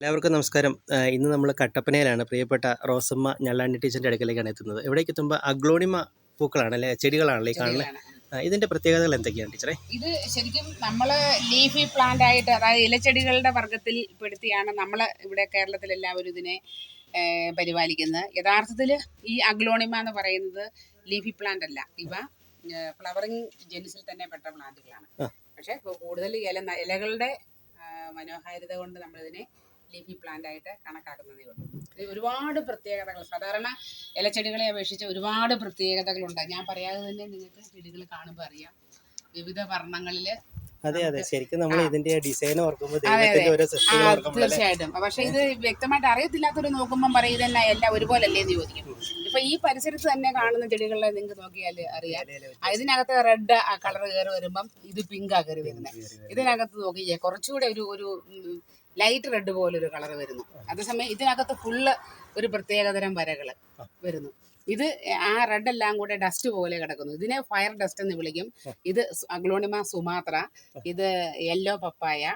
എല്ലാവർക്കും നമസ്കാരം. ഇന്ന് നമ്മൾ കട്ടപ്പനയിലാണ്. പ്രിയപ്പെട്ട റോസമ്മ ഞള്ളാണ്ടി ടീച്ചറിന്റെ അടുക്കലേക്കാണ് എത്തുന്നത്. ഇവിടേക്ക് എത്തുമ്പോൾ അഗ്ലോണിമ പൂക്കളാണ് അല്ലെ ചെടികളാണല്ലേ കാണുന്നത് ഇതിന്റെ ഇതിന്റെ പ്രത്യേകതകൾ എന്തൊക്കെയാണ് ടീച്ചറെ? ഇത് ശരിക്കും നമ്മൾ ലീഫി പ്ലാന്റ് ആയിട്ട് അതായത് ഇലച്ചെടികളുടെ വർഗത്തിൽ പെടുത്തിയാണ് നമ്മൾ ഇവിടെ കേരളത്തിൽ എല്ലാവരും ഇതിനെ പരിപാലിക്കുന്നത്. യഥാർത്ഥത്തിൽ ഈ അഗ്ലോണിമ എന്ന് പറയുന്നത് ലീഫി പ്ലാന്റ് അല്ല. ഇവ ഫ്ലവറിങ് ജെനിസിൽ തന്നെ പെട്ട പ്ലാന്റുകളാണ്. പക്ഷേ പക്ഷെ കൂടുതൽ ഇല ഇലകളുടെ മനോഹാരിത കൊണ്ട് നമ്മളിതിനെ ലീഫി പ്ലാന്റ് ആയിട്ട് കണക്കാക്കുന്നതേ ഉള്ളൂ. ഇത് ഒരുപാട് പ്രത്യേകതകൾ സാധാരണ ഇലച്ചെടികളെ അപേക്ഷിച്ച് ഒരുപാട് പ്രത്യേകതകളുണ്ട്. ഞാൻ പറയാതെ തന്നെ നിങ്ങൾക്ക് ചെടികൾ കാണുമ്പോൾ അറിയാം. വിവിധ വർണങ്ങളിൽ അതെ അതെ. ശരിക്കും നമ്മൾ ഇതിന്റെ ഡിസൈൻ ഓർക്കുമ്പോൾ തീർച്ചയായിട്ടും. പക്ഷെ ഇത് വ്യക്തമായിട്ട് അറിയത്തില്ലാത്തവര് നോക്കുമ്പോൾ പറയും ഇതന്നെ എല്ലാം ഒരുപോലെ അല്ലേ എന്ന് ചോദിക്കും. ഇപ്പൊ ഈ പരിസരത്ത് തന്നെ കാണുന്ന ചെടികളെ നിങ്ങൾക്ക് നോക്കിയാൽ അറിയാം. ഇതിനകത്ത് റെഡ് കളർ കയറി വരുമ്പം ഇത് പിങ്കാ കയറി വരുന്നത് ഇതിനകത്ത് നോക്കിയേ കുറച്ചുകൂടെ ഒരു ഒരു ലൈറ്റ് റെഡ് പോലെ ഒരു കളർ വരുന്നു. അതേസമയം ഇതിനകത്ത് ഫുള്ള് ഒരു പ്രത്യേകതരം വരകൾ വരുന്നു. ഇത് ആ റെഡ് എല്ലാം കൂടെ ഡസ്റ്റ് പോലെ കിടക്കുന്നു. ഇതിനെ ഫയർ ഡസ്റ്റ് എന്ന് വിളിക്കും. ഇത് അഗ്ലോണിമ സുമാത്ര ഇത് യെല്ലോ പപ്പായ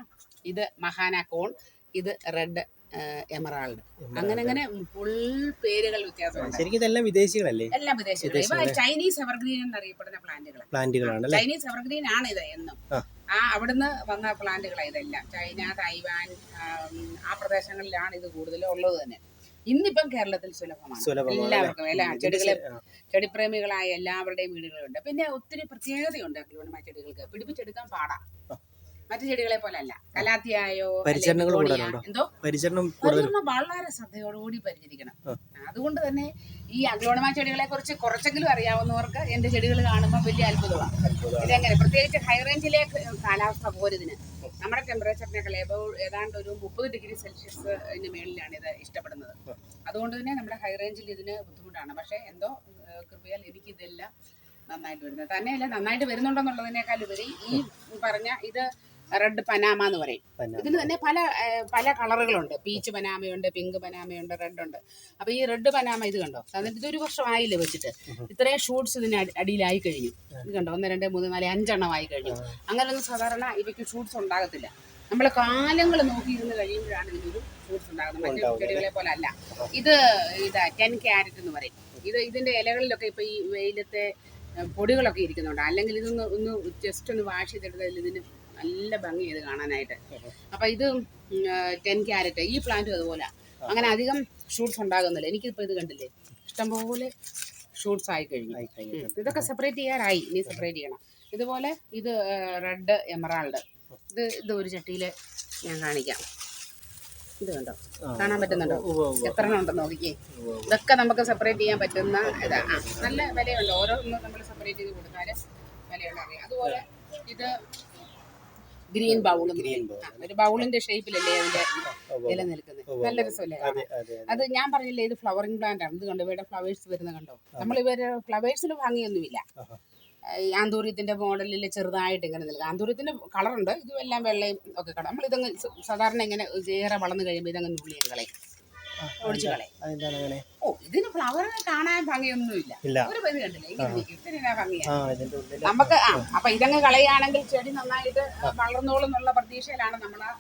ഇത് മഹാന കോൺ ഇത് റെഡ് എമറാൾഡ്. അങ്ങനെ അങ്ങനെ ഫുൾ പേരുകൾ വ്യത്യാസമുണ്ട്. ശരിക്കും ഇതെല്ലാം വിദേശികളല്ലേ? എല്ലാം വിദേശികൾ ഇവ ചൈനീസ് എവർഗ്രീൻ എന്നറിയപ്പെടുന്ന പ്ലാന്റുകൾ പ്ലാന്റുകളാണ് അല്ലേ? ചൈനീസ് എവർഗ്രീൻ ആണ് ഇത് എന്നും. ആ. അവിടുന്ന് വന്ന പ്ലാന്റുകളാണ് ഇതെല്ലാം. ചൈന തൈവാൻ ആ പ്രദേശങ്ങളിലാണ് ഇത് കൂടുതലും ഉള്ളത് തന്നെ. ഇന്നിപ്പം കേരളത്തിൽ സുലഭമാണ്. എല്ലാവർക്കും എല്ലാ ചെടികളെ ചെടിപ്രേമികളായ എല്ലാവരുടെയും വീടുകളുണ്ട്. പിന്നെ ഒത്തിരി പ്രത്യേകതയുണ്ട്. അഗ്ലോണിമ ചെടികൾക്ക് പിടിപ്പിച്ചെടുക്കാൻ പാടാ. മറ്റു ചെടികളെ പോലെ അല്ല കലാത്തിയായോ എന്തോ? പരിചരണം വളരെ ശ്രദ്ധയോടുകൂടി പരിചരിക്കണം. അതുകൊണ്ട് തന്നെ ഈ അഗ്രോണമായ ചെടികളെ കുറിച്ച് കുറച്ചെങ്കിലും അറിയാവുന്നവർക്ക് എന്റെ ചെടികൾ കാണുമ്പോൾ വലിയ അത്ഭുതമാണ്. ഇതെങ്ങനെ? പ്രത്യേകിച്ച് ഹൈ റേഞ്ചിലെ കാലാവസ്ഥ പോരതിന് നമ്മുടെ ടെമ്പറേച്ചറിനേക്കാൾ എബവ് ഏതാണ്ട് ഒരു മുപ്പത് ഡിഗ്രി സെൽഷ്യസിന് മേളിലാണ് ഇത് ഇഷ്ടപ്പെടുന്നത്. അതുകൊണ്ട് തന്നെ നമ്മുടെ ഹൈ റേഞ്ചിൽ ഇതിന് ബുദ്ധിമുട്ടാണ്. പക്ഷേ എന്തോ കൃപയാൽ എനിക്ക് ഇതെല്ലാം നന്നായിട്ട് വരുന്നത് തന്നെയല്ല നന്നായിട്ട് വരുന്നുണ്ടെന്നുള്ളതിനേക്കാൾ ഉപരി ഈ പറഞ്ഞ ഇത് റെഡ് പനാമ എന്ന് പറയും. ഇതിന് തന്നെ പല പല കളറുകളുണ്ട്. പീച്ച് പനാമയുണ്ട് പിങ്ക് പനാമയുണ്ട് റെഡ് ഉണ്ട്. അപ്പൊ ഈ റെഡ് പനാമ ഇത് കണ്ടോ? എന്നിട്ട് ഇതൊരു വർഷം ആയില്ലേ വെച്ചിട്ട് ഇത്രയും ഷൂട്ട്സ് ഇതിന് അടി- അടിയിലായി കഴിഞ്ഞു. ഇത് കണ്ടോ? ഒന്ന് രണ്ട് മൂന്ന് നാല് അഞ്ചെണ്ണം ആയി കഴിഞ്ഞു അങ്ങനെയൊന്നും സാധാരണ ഇവയ്ക്ക് ഷൂട്ട്സ് ഉണ്ടാകത്തില്ല. നമ്മൾ കാലങ്ങൾ നോക്കിയിരുന്ന് കഴിയുമ്പോഴാണ് ഇതിനൊരു ഷൂട്ട്സ് ഉണ്ടാകുന്നത്. മറ്റു ചെടികളെ പോലെ അല്ല. ഇത് ഇതാ ടെൻ ക്യാരറ്റ് എന്ന് പറയും. ഇത് ഇതിന്റെ ഇലകളിലൊക്കെ ഇപ്പൊ ഈ വെയിലത്തെ പൊടികളൊക്കെ ഇരിക്കുന്നുണ്ട്. അല്ലെങ്കിൽ ഇതൊന്ന് ഒന്ന് ജസ്റ്റ് ഒന്ന് വാഷ് ചെയ്തെടുത്താൽ ഇതിന് നല്ല ഭംഗി ഇത് കാണാനായിട്ട്. അപ്പൊ ഇത് ടെൻ ക്യാരറ്റ് ഈ പ്ലാന്റും അതുപോലെ. അങ്ങനെ അധികം ഷൂട്ട്സ് ഉണ്ടാകുന്നില്ല. എനിക്കിപ്പോ ഇത് കണ്ടില്ലേ? ഇഷ്ടംപോലെ ഷൂട്ട്സ് ആയി കഴിഞ്ഞു. ഇതൊക്കെ സെപ്പറേറ്റ് ചെയ്യാറായി ഇനി സെപ്പറേറ്റ് ചെയ്യണം. ഇതുപോലെ ഇത് റെഡ് എമറാൾഡ് ഇത് ഇത് ഒരു ചട്ടിയിൽ ഞാൻ കാണിക്കാം. ഇത് കണ്ടോ? കാണാൻ പറ്റുന്നുണ്ടോ. എത്ര ഉണ്ടെന്ന് നോക്കിക്കേ. ഇതൊക്കെ നമുക്ക് സെപ്പറേറ്റ് ചെയ്യാൻ പറ്റുന്ന ഇതാ. നല്ല വിലയുണ്ട്. ഓരോന്നും നമ്മൾ സെപ്പറേറ്റ് ചെയ്ത് കൊടുത്താൽ വിലയുള്ള അതുപോലെ ഇത് ഗ്രീൻ ബൗൾ. ഒരു ബൗളിന്റെ ഷേപ്പിലല്ലേ അതിന്റെ നിലനിൽക്കുന്നത്? ഇല നിൽക്കുന്നത് ഉവ്വ്. നല്ല രസമല്ലേ? അതെ ഞാൻ പറഞ്ഞില്ലേ ഇത് ഫ്ലവറിംഗ് പ്ലാന്റ് ആണ്. ഇത് കണ്ടോ ഇവിടെ ഫ്ലവേഴ്സ് വരുന്ന കണ്ടോ? നമ്മൾ ഇവരെ ഫ്ലവേഴ്സിൽ ഭംഗിയൊന്നുമില്ല. ആന്തൂര്യത്തിന്റെ മോഡലിൽ ചെറുതായിട്ട് ഇങ്ങനെ നിൽക്കുക ആന്തൂര്യത്തിന്റെ കളറുണ്ട് ഇതും എല്ലാം വെള്ളയും ഒക്കെ കളർ നമ്മൾ ഇതങ്ങ് സാധാരണ ഇങ്ങനെ ഏറെ വളർന്നു കഴിയുമ്പോൾ ഇതങ്ങ് നുള്ളിയും കളയും. കളയും അതെന്താണ് അങ്ങനെ. ഓ ഇതിന് ഫ്ലവർ കാണാൻ ഭംഗിയൊന്നുമില്ല. ഇല്ല. ഒരു കണ്ടില്ല. ഇതിന് ആ ഇതിന്റെ ഉള്ളിൽ നമുക്ക് ആ അപ്പൊ ഇതങ്ങ് കളയുകയാണെങ്കിൽ ചെടി നന്നായിട്ട് വളർന്നോളും എന്നുള്ള പ്രതീക്ഷയിലാണ് നമ്മൾ ആ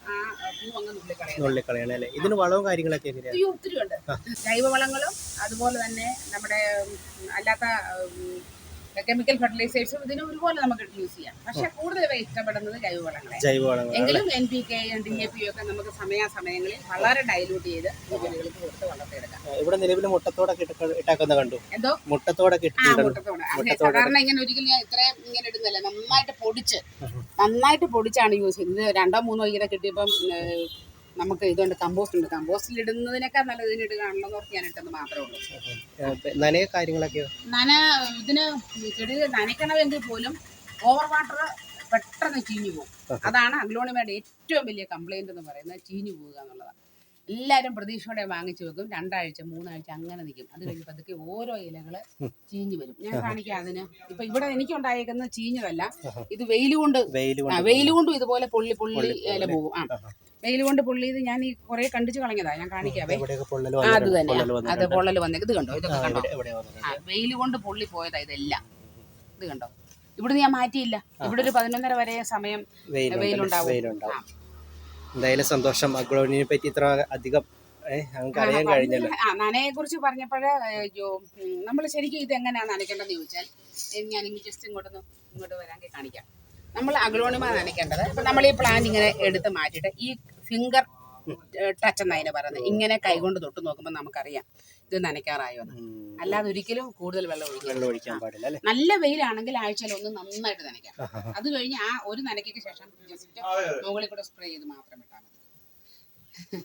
പൂ അങ്ങ് നുള്ളി കളയുന്നത് നുള്ളിക്കളയണം അല്ലേ? ഇതിന് വളവും കാര്യങ്ങളൊക്കെ എങ്ങനെയാണ് അയ്യോ ഒത്തിരി ഉണ്ട്. ജൈവവളങ്ങളും അതുപോലെ തന്നെ നമ്മുടെ ഉം, അല്ലാത്ത കെമിക്കൽ ഫെർട്ടിലൈസേഴ്സും ഇതിന് ഒരുപോലെ നമുക്ക് യൂസ് ചെയ്യാം. പക്ഷെ കൂടുതൽ ഇഷ്ടപ്പെടുന്നത് ജൈവവളങ്ങളെ. ജൈവവളങ്ങൾ എങ്കിലും N P K D A P ഒക്കെ നമുക്ക് സമയാസമയങ്ങളിൽ വളരെ ഡൈലൂട്ട് ചെയ്ത് ഈ ചെടികൾക്ക് കൊടുത്ത് വളർത്തിയെടുക്കാം. ഇവിടെ നിലവിൽ മുട്ടത്തോടൊക്കെ ഇട്ടാക്കുന്ന കണ്ടു? എന്തോ? മുട്ടത്തോടൊക്കെ മുട്ടത്തോട്. സാധാരണ ഇങ്ങനെ ഒരിക്കലും ഞാൻ ഇത്രയും ഇങ്ങനെ ഇടുന്നില്ല നന്നായിട്ട് പൊടിച്ച് നന്നായിട്ട് പൊടിച്ചാണ് യൂസ് ചെയ്യുന്നത്. രണ്ടോ മൂന്നോ ഇങ്ങനെ കിട്ടിയപ്പം നമുക്ക് ഇതുകൊണ്ട് കമ്പോസ്റ്റ് ഉണ്ട്. കമ്പോസ്റ്റിൽ ഇടുന്നതിനേക്കാൾ നല്ലത് ഇതിനിടുകയാണല്ലോ എന്ന് ഓർത്ത് ഞാൻ ഇട്ടെന്ന് മാത്രമേ ഉള്ളൂ. നനയ കാര്യങ്ങളൊക്കെയോ? നന ഇതിന് ചെടി നനയ്ക്കണമെങ്കിൽ പോലും ഓവർ വാട്ടർ പെട്ടെന്ന് ചീഞ്ഞു പോകും. അതാണ് അഗ്ലോണിമയുടെ ഏറ്റവും വലിയ കംപ്ലൈന്റ് എന്ന് പറയുന്നത്. ചീഞ്ഞു പോവുക എന്നുള്ളതാണ്. എല്ലാവരും പ്രതീക്ഷയോടെ വാങ്ങിച്ചു വെക്കും. രണ്ടാഴ്ച മൂന്നാഴ്ച അങ്ങനെ നിൽക്കും അത് കഴിഞ്ഞ് പതുക്കെ ഓരോ ഇലകൾ ചീഞ്ഞു വരും. ഞാൻ കാണിക്കാം അതിന്. ഇപ്പൊ ഇവിടെ എനിക്കുണ്ടായേക്കുന്നത് ചീഞ്ഞതല്ല. ഇത് വെയിൽ കൊണ്ട് വെയിൽ കൊണ്ട് ഇതുപോലെ പൊള്ളി പൊള്ളി ഇല പോകും. ആ. വെയിൽ കൊണ്ട് പൊള്ളി ഇത് ഞാൻ ഈ കുറെ കണ്ടിച്ച് കളഞ്ഞതാ. ഞാൻ കാണിക്കാവേ അത് തന്നെ. അത് പൊള്ളൽ വന്നേക്ക് ഇത് കണ്ടോ? ഇതൊക്കെ കണ്ടോ? ആ വെയിൽ കൊണ്ട് പൊള്ളി പോയതാ ഇതെല്ലാം. ഇത് കണ്ടോ? ഇവിടുന്ന് ഞാൻ മാറ്റിയില്ല. ഇവിടെ ഒരു പതിനൊന്നര വരെ സമയം വെയിലുണ്ട് വെയിലുണ്ടാവും. എന്തായാലും സന്തോഷം. അഗ്ലോണിനെ പറ്റി ഇത്ര അധികം അറിയാൻ കഴിഞ്ഞല്ലോ. നനയെ കുറിച്ച് പറഞ്ഞപ്പോഴേ നമ്മൾ ശരിക്കും ഇത് എങ്ങനെയാണ് നനയ്ക്കേണ്ടതെന്ന് ചോദിച്ചാൽ ഞാൻ ഇനി ജസ്റ്റ് ഇങ്ങോട്ട് ഇങ്ങോട്ട് വരാമെങ്കിൽ കാണിക്കാം. നമ്മൾ അഗ്ലോണിമ നനയ്ക്കേണ്ടത്. ഇപ്പം നമ്മൾ ഈ പ്ലാന്റ് ഇങ്ങനെ എടുത്ത് മാറ്റിയിട്ട് ഈ ഫിംഗർ ടച്ച് എന്ന് അതിനെ പറയുന്നത്. ഇങ്ങനെ കൈകൊണ്ട് തൊട്ട് നോക്കുമ്പോൾ നമുക്കറിയാം ഇത് നനയ്ക്കാറായോ. അല്ലാതെ ഒരിക്കലും കൂടുതൽ വെള്ളം ഒഴിക്കാൻ പാടില്ല. അല്ലേ? നല്ല വെയിലാണെങ്കിൽ ആഴ്ചയിൽ ഒന്ന് നന്നായിട്ട് നനയ്ക്കാം. അത് കഴിഞ്ഞ് ആ ഒരു നനയ്ക്ക് ശേഷം ജസ്റ്റ് മുകളിൽ കൂടെ സ്പ്രേ ചെയ്ത് മാത്രം ഇട്ടാൽ മതി.